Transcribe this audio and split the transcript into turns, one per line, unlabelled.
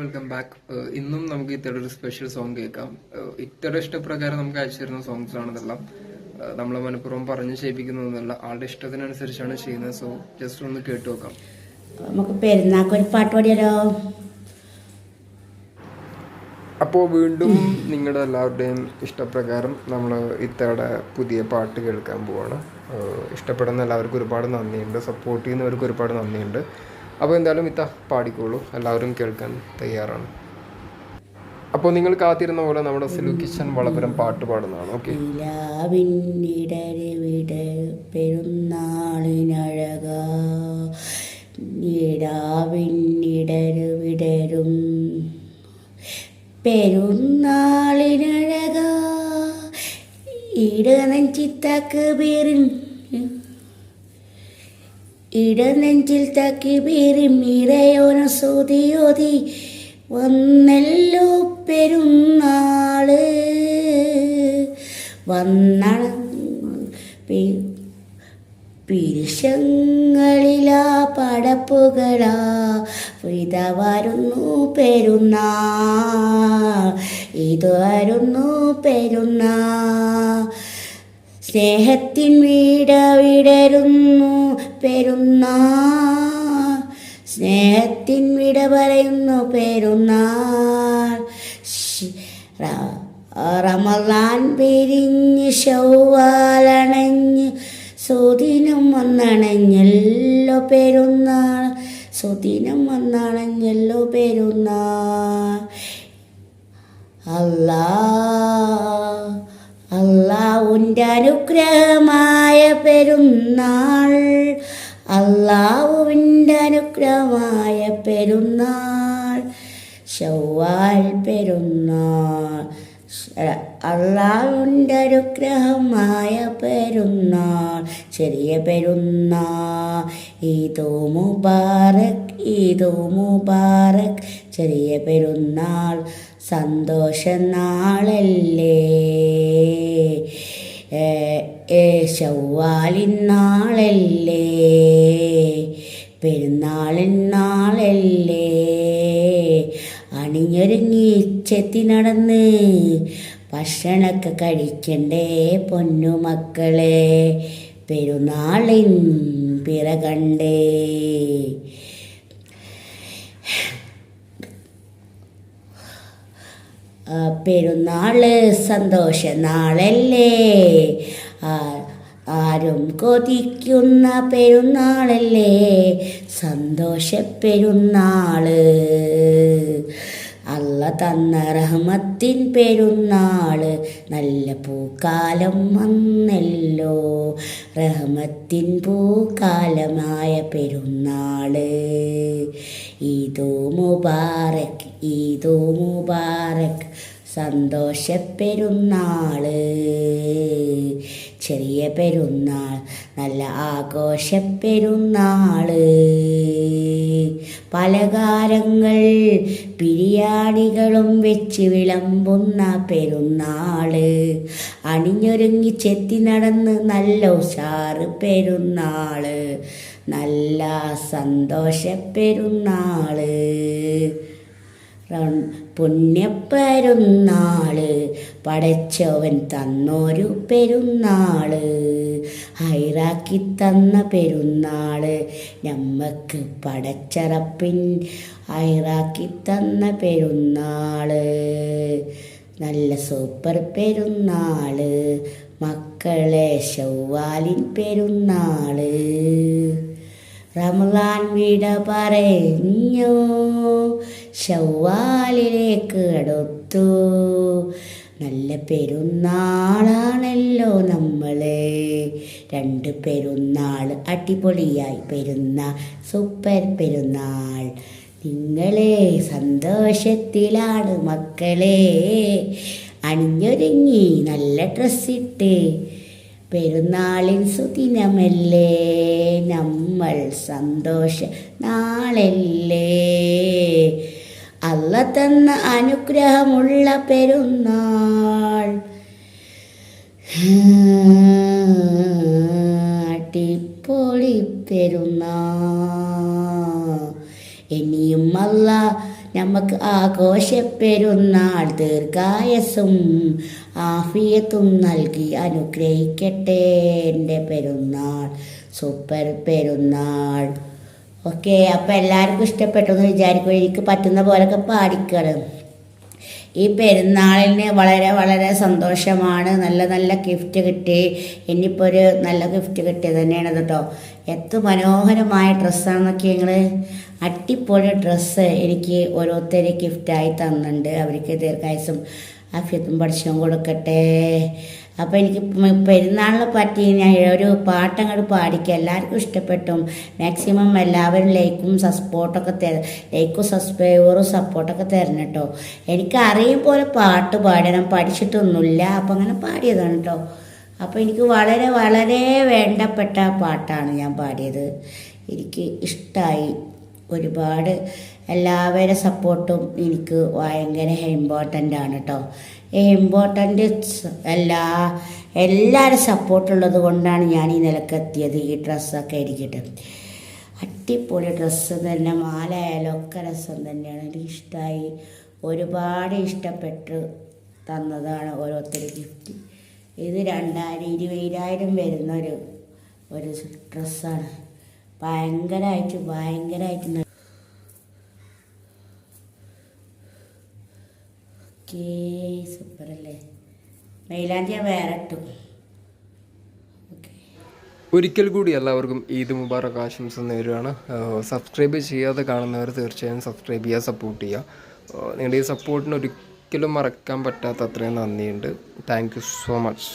Welcome back ഇന്നും നമുക്ക് ഇത്തരം ഒരു സ്പെഷ്യൽ സോങ് കേൾക്കാം. ഏഹ് ഇത്തരം ഇഷ്ടപ്രകാരം നമുക്ക് അയച്ചു തരുന്ന സോങ്സ് ആണ് ഇതെല്ലാം ഏഹ് നമ്മളെ മനഃപൂർവം പറഞ്ഞ് ചെയ്യിപ്പിക്കുന്നതെന്നല്ല ആളുടെ ഇഷ്ടത്തിനനുസരിച്ചാണ് ചെയ്യുന്നത്. സോ ജസ്റ്റ് ഒന്ന് കേട്ടു നോക്കാം.
നമുക്ക് പെരുന്നാൾക്ക് ഒരു പാട്ട് പാടിയാലോ?
അപ്പോൾ വീണ്ടും നിങ്ങളുടെ എല്ലാവരുടെയും ഇഷ്ടപ്രകാരം നമ്മൾ ഇത്തവണ പുതിയ പാട്ട് കേൾക്കാൻ പോവാണ്. ഇഷ്ടപ്പെടുന്ന എല്ലാവർക്കും ഒരുപാട് നന്ദിയുണ്ട്. സപ്പോർട്ട് ചെയ്യുന്നവർക്ക് ഒരുപാട് നന്ദിയുണ്ട്. അപ്പോൾ എന്തായാലും ഇത്ത പാടിക്കോളൂ. എല്ലാവരും കേൾക്കാൻ തയ്യാറാണ്. അപ്പോൾ നിങ്ങൾ കാത്തിരുന്ന പോലെ നമ്മുടെ സിലു കിച്ചൻ വളപുരം പാട്ട് പാടുന്നതാണ്. ഓക്കെ.
പെരുന്നാളിനഴക. നിലാവിന്നിടര് വിടരും പെരുന്നാളിനഴക. ഇടനെഞ്ചിത്തക്ക് പേരിൻ ഇടനെഞ്ചിൽ തക്കി പേരി മീറയോന സൂതിയോതി വന്നല്ലോ പെരുന്നാൾ വന്നണ പിരിശങ്ങളിലാ പടപ്പുകളാ ഇത വരുന്നു പെരുന്നാ ഇത് വരുന്നു പെരുന്നാ സ്നേഹത്തിൻ വീട വിടരുന്നു പെരുന്നാൾ സ്നേഹത്തിൻ വിട പറയുന്നു പെരുന്നാൾ. റമദാൻ പിരിഞ്ഞ് ശൗവാലണഞ്ഞ് സുദിനം വന്നണഞ്ഞല്ലോ പെരുന്നാൾ. സുദിനം വന്നണഞ്ഞല്ലോ പെരുന്നാൾ. അല്ലാ അള്ളാവുന്റെ അനുഗ്രഹമായ പെരുന്നാൾ. അള്ളാവുവിന്റെ അനുഗ്രഹമായ പെരുന്നാൾ. ചൊവ്വാൽ പെരുന്നാൾ. അള്ളാഹുവിന്റെ അനുഗ്രഹമായ പെരുന്നാൾ. ചെറിയ പെരുന്നാൾ. ഈദോ മുബാറക് ഈദോ മുബാറക്. ചെറിയ പെരുന്നാൾ. സന്തോഷ നാളല്ലേ. ഏ, പെരുന്നാളിന്നാളല്ലേ അണിഞ്ഞൊരുങ്ങി ചെത്തി നടന്ന് ഭക്ഷണമൊക്കെ കഴിക്കണ്ടേ പൊന്നു മക്കളെ പെരുന്നാളിൻ പിറ പെരുന്നാൾ സന്തോഷ നാളല്ലേ? ആരും കൊതിക്കുന്ന പെരുന്നാളല്ലേ? സന്തോഷ പെരുന്നാൾ. അല്ല തന്ന റഹ്മത്തിൻ പെരുന്നാൾ. നല്ല പൂക്കാലം വന്നല്ലോ. റഹ്മത്തിൻ പൂക്കാലമായ പെരുന്നാൾ. ഈദോ മുബാറക് ഈദോ മുബാറക്. സന്തോഷ പെരുന്നാൾ ചെറിയ പെരുന്നാൾ നല്ല ആഘോഷ പെരുന്നാൾ പലകാരങ്ങൾ ബിരിയാണികളും വെച്ച് വിളമ്പുന്ന പെരുന്നാൾ അണിഞ്ഞൊരുങ്ങി ചെത്തി നടന്ന് നല്ല ഉഷാറ് പെരുന്നാൾ. നല്ല സന്തോഷ പെരുന്നാൾ റൺ- പുണ്യപ്പെരുന്നാൾ. പടച്ചവൻ തന്നൊരു പെരുന്നാൾ. ഹൈറാക്കി തന്ന പെരുന്നാൾ. നമ്മക്ക് പടച്ചറപ്പിൻ ഹൈറാക്കി തന്ന പെരുന്നാൾ. നല്ല സൂപ്പർ പെരുന്നാൾ. മക്കളെ ശൗവാലിൻ പെരുന്നാൾ. റമലാൻ വിട പറഞ്ഞു ശവ്വാലിലേക്ക് അടുത്തു. നല്ല പെരുന്നാളാണല്ലോ നമ്മൾ രണ്ട് പെരുന്നാൾ അടിപൊളിയായി. പെരുന്നാൾ സൂപ്പർ പെരുന്നാൾ. നിങ്ങളെ സന്തോഷത്തിലാണ് മക്കളെ. അണിഞ്ഞൊരുങ്ങി നല്ല ഡ്രസ്സിട്ട്. പെരുന്നാളിൻ സുദിനമല്ലേ? നമ്മൾ സന്തോഷ നാളല്ലേ? അല്ല തന്ന അനുഗ്രഹമുള്ള പെരുന്നാൾ. അടിപൊളി പെരുന്നാൾ. ഇനിയും അല്ല നമുക്ക് ആഘോഷപ്പെരുന്നാൾ ദീർഘായസും ആഫിയത്തും നൽകി അനുഗ്രഹിക്കട്ടെ എന്റെ പെരുന്നാൾ. സൂപ്പർ പെരുന്നാൾ. ഓക്കെ അപ്പം എല്ലാവർക്കും ഇഷ്ടപ്പെട്ടു എന്ന് വിചാരിക്കും എനിക്ക് പറ്റുന്ന പോലൊക്കെ പാടിക്കണം ഈ പെരുന്നാളിന് വളരെ വളരെ സന്തോഷമാണ്. നല്ല നല്ല ഗിഫ്റ്റ് കിട്ടി. ഇനിയിപ്പോൾ ഒരു നല്ല ഗിഫ്റ്റ് കിട്ടിയത് തന്നെയാണ് കേട്ടോ എത്ര മനോഹരമായ ഡ്രസ്സാണെന്നൊക്കെ ഞങ്ങൾ അട്ടിപ്പൊളി ഡ്രസ്സ് എനിക്ക് ഓരോരുത്തരെ ഗിഫ്റ്റായി തന്നിട്ടുണ്ട് അവർക്ക് ദീർഘായുസും അഫ്യത്തും പഠിച്ചും കൊടുക്കട്ടെ. അപ്പോൾ എനിക്ക് പെരുന്നാളിനെ പറ്റി ഞാൻ ഒരു പാട്ടങ്ങോട്ട് പാടിക്കുക എല്ലാവർക്കും ഇഷ്ടപ്പെട്ടും. മാക്സിമം എല്ലാവരും ലൈക്കും സപ്പോർട്ടൊക്കെ തര ലൈക്കും സബ്സ്ക്രൈബറും സപ്പോർട്ടൊക്കെ തരണം കേട്ടോ എനിക്ക് അറിയും പോലെ പാട്ട് പാടണം പഠിച്ചിട്ടൊന്നുമില്ല. അപ്പം അങ്ങനെ പാടിയതാണ് കേട്ടോ അപ്പോൾ എനിക്ക് വളരെ വളരെ വേണ്ടപ്പെട്ട പാട്ടാണ് ഞാൻ പാടിയത്. എനിക്ക് ഇഷ്ടമായി ഒരുപാട് എല്ലാവരുടെ സപ്പോർട്ടും എനിക്ക് ഭയങ്കര ഇമ്പോർട്ടന്റ് ആണ് കേട്ടോ ഈ ഇമ്പോർട്ടന്റ് എല്ലാ എല്ലാവരും സപ്പോർട്ടുള്ളത് കൊണ്ടാണ് ഞാൻ ഈ നിലക്കെത്തിയത് ഈ ഡ്രസ്സൊക്കെ ഇരിക്കട്ടെ അടിപൊളി ഡ്രസ്സ് തന്നെ മാലയായാലും ഒക്കെ രസം തന്നെയാണ്. എനിക്ക് ഇഷ്ടമായി ഒരുപാട് ഇഷ്ടപ്പെട്ട് തന്നതാണ് ഓരോരുത്തർ ഗിഫ്റ്റ് ഇത് രണ്ടായിരം ഇരുപതിനായിരം വരുന്ന ഒരു ഒരു ഡ്രസ്സാണ്. ഭയങ്കരമായിട്ട് ഭയങ്കരമായിട്ട് ഓക്കേ സൂപ്പർ അല്ലേ മൈലാഞ്ചി വേറെ ഇട്ടു.
ഒരിക്കൽ കൂടി എല്ലാവർക്കും ഈദ് മുബാറക് ആശംസ നേരുകയാണ് സബ്സ്ക്രൈബ് ചെയ്യാതെ കാണുന്നവർ തീർച്ചയായും സബ്സ്ക്രൈബ് ചെയ്യുക സപ്പോർട്ട് ചെയ്യുക. നിങ്ങളുടെ ഈ സപ്പോർട്ടിന് ഒരിക്കലും മറക്കാൻ പറ്റാത്ത അത്രയും നന്ദിയുണ്ട്. Thank you so much